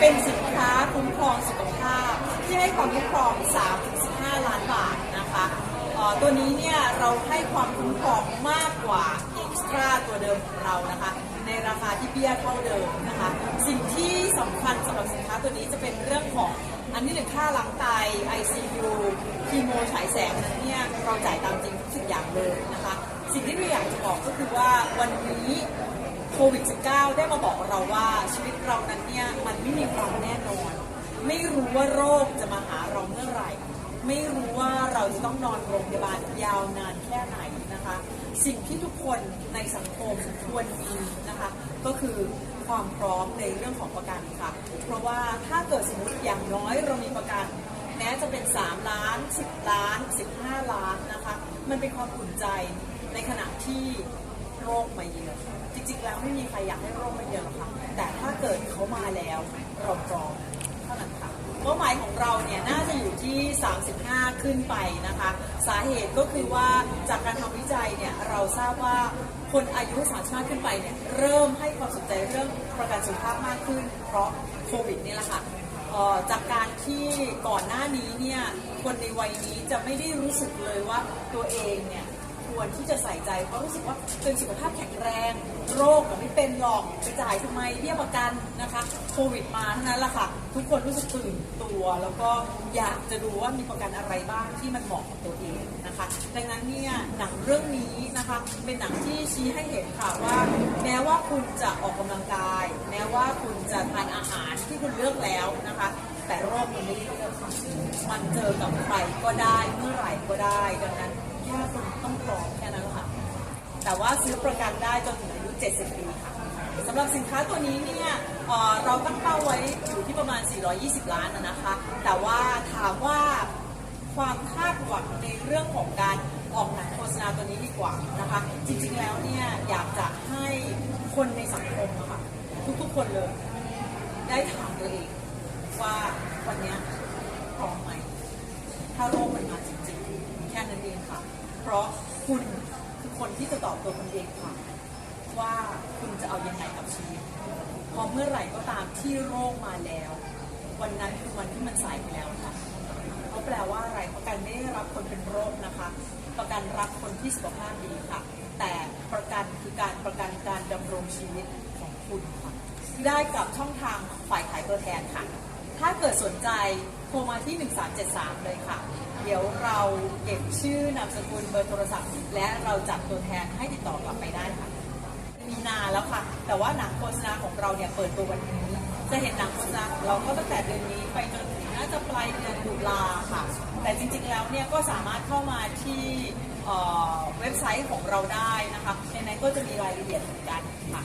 เป็นสินค้าคุ้มครองสุขภาพ ที่ให้ความคุ้มครอง 3-15 ล้านบาทนะคะตัวนี้เนี่ยเราให้ความคุ้มครองมากกว่าเอ็กซ์ตร้าตัวเดิมของเรานะคะ ในราคาที่เบี้ยเท่าเดิมนะคะ สิ่งที่สำคัญสำหรับสินค้าตัวนี้จะเป็นเรื่องของอันที่หนึ่งค่าล้างไต ICU คีโมฉายแสงนั้นเนี่ยเราจ่ายตามจริงทุกสิ่งอย่างเลยนะคะ สิ่งที่เราอยากจะบอกก็คือว่าวันนี้ ควิด -19 ได้มาบอกเราว่าชีวิตเรานั้นเนี่ยมันไม่มีความแน่นอน ไม่รู้ว่าโรคจะมาหาเราเมื่อไหร่ ไม่รู้ว่าเราจะต้องนอนโรงพยาบาลยาวนานแค่ไหนนะคะ สิ่งที่ทุกคนในสังคมควรมีนะคะ ก็คือความพร้อมในเรื่องของประกันค่ะ เพราะว่าถ้าเกิดสมมติอย่างน้อยเรามีประกันแม้จะเป็น 3 ล้าน 10 ล้าน 15 ล้านนะคะ มันเป็นความอุ่นใจในขณะที่ โรคมาเยือนจริงๆแล้วไม่มีใครอยากให้โรคมาเยือนหรอกค่ะแต่ถ้าเกิดเขามาแล้วเราพร้อมเท่านั้นค่ะเป้าหมายของเราเนี่ยน่าจะอยู่ที่ 35 ขึ้นไปนะคะ สาเหตุก็คือว่าจากการทำวิจัยเนี่ยเราทราบว่าคนอายุ 35 ขึ้นไปเนี่ยเริ่มให้ความสนใจเรื่องประกันสุขภาพมากขึ้น เพราะโควิดนี่แหละค่ะจากการที่ก่อนหน้านี้เนี่ยคนในวัยนี้จะไม่ได้รู้สึกเลยว่าตัวเองเนี่ย ควรที่จะใส่ใจเพราะรู้สึกว่าตัวเองสุขภาพแข็งแรง โรคก็ไม่เป็นหรอกไปจ่ายทำไมเบี้ยประกันนะคะโควิดมาเท่านั้นแหละค่ะ ทุกคนรู้สึกตื่นตัว แล้วก็อยากจะดูว่ามีประกันอะไรบ้างที่มันเหมาะกับตัวเองนะคะดังนั้นเนี่ยหนังเรื่องนี้นะคะเป็นหนังที่ชี้ให้เห็นค่ะว่า แม้ว่าคุณจะออกกำลังกาย แม้ว่าคุณจะทานอาหารที่คุณเลือกแล้วนะคะแต่โรคมันไม่ได้เลือกมันเจอกับใครก็ได้เมื่อไหร่ก็ได้ดังนั้น ค่คุณต้องพร้อมแค่นั้นค่ะ แต่ว่าซื้อประกันได้จนถึงอายุ 70 ปีค่ะสำหรับสินค้าตัวนี้เนี่ยเราตั้งเป้าไว้อยู่ที่ประมาณ 420 ล้านนะคะ แต่ว่าถามว่าความคาดหวังในเรื่องของการออกหนังโฆษณาตัวนี้ดีกว่านะคะ จริงๆแล้วเนี่ยอยากจะให้คนในสังคมะค่ะทุกๆคนเลย ได้ถามตัวเองว่าวันนี้พร้อมไหม ถ้าโรคมันมาจริงๆ แค่นั้นเองค่ะ เพ ราะคุณคือคนที่จะตอบตัวคุณเองค่ะ ว่าคุณจะเอาอยังไงกับชีวิตพอเมื่อไหร่ก็ตามที่โรคมาแล้ว วันนั้นคือวันที่มันสายไปแล้วค่ะเพราแปลว่าอะไรประกันไม่ได้รับคนเป็นโรคนะคะ ประกันรับคนที่สุขภาพดีค่ะ แต่ประกันคือการประกันการดำรงชีวิตของคุณค่ะได้กับช่องทางฝ่ายขายตัวแทนค่ะ ถ้าเกิดสนใจโทรมาที่ 1373 เลยค่ะ เดี๋ยวเราเก็บชื่อนามสกุลเบอร์โทรศัพท์ และเราจัดตัวแทนให้ติดต่อกลับไปได้ค่ะ มีนาแล้วค่ะ แต่ว่าหนังโฆษณาของเราเนี่ยเปิดตัววันนี้ จะเห็นหนังโฆษณาของเราก็ตั้งแต่เดือนนี้ไปจนถึงน่าจะปลายเดือนตุลาค่ะ แต่จริงๆแล้วเนี่ยก็สามารถเข้ามาที่เอ่อเว็บไซต์ของเราได้นะคะในนั้นก็จะมีรายละเอียดเหมือนกันค่ะ